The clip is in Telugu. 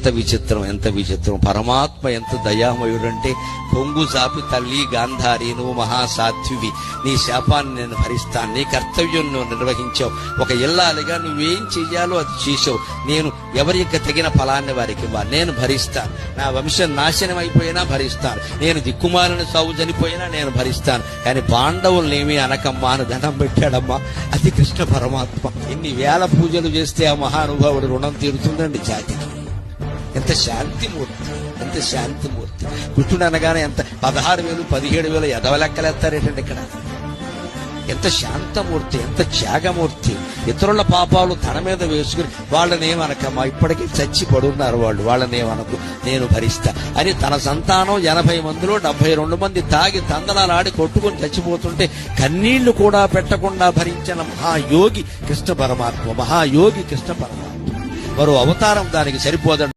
ఎంత విచిత్రం ఎంత విచిత్రం. పరమాత్మ ఎంత దయామయుడంటే పొంగు జాపి తల్లి గాంధారి నువ్వు మహాసాధ్యువి నీ శాపాన్ని నేను భరిస్తాను నీ కర్తవ్యం నువ్వు నిర్వహించావు. ఒక ఇల్లాలిగా నువ్వేం చెయ్యాలో అది చేసావు. నేను ఎవరికి తగిన ఫలాన్ని వారికి ఇవ్వాలి. నేను భరిస్తాను. నా వంశం నాశనం అయిపోయినా భరిస్తాను. నేను దిక్కుమాలిన సాగు చనిపోయినా నేను భరిస్తాను. కానీ పాండవులనేమి అనకమ్మా అని ధనం పెట్టాడమ్మా. అది కృష్ణ పరమాత్మ. ఇన్ని వేల పూజలు చేస్తే ఆ మహానుభావుడు రుణం తీరుతుందండి జాతికి. ఎంత శాంతిమూర్తి ఎంత శాంతిమూర్తి కృష్ణుడు అనగానే ఎంత పదహారు వేలు పదిహేడు వేలు ఎదవ లెక్కలేస్తారేటండి ఇక్కడ. ఎంత శాంతమూర్తి ఎంత త్యాగమూర్తి. ఇతరుల పాపాలు తన మీద వేసుకుని వాళ్ళనేమనకమ్మా ఇప్పటికీ చచ్చి పడున్నారు వాళ్ళు వాళ్ళనేమనకు నేను భరిస్తా. అని తన సంతానం ఎనభై మందిలో డెబ్బై రెండు మంది తాగి తందనాలాడి కొట్టుకుని చచ్చిపోతుంటే కన్నీళ్ళు కూడా పెట్టకుండా భరించిన మహాయోగి కృష్ణ పరమాత్మ మహాయోగి కృష్ణ పరమాత్మ. మరో అవతారం దానికి సరిపోదండి.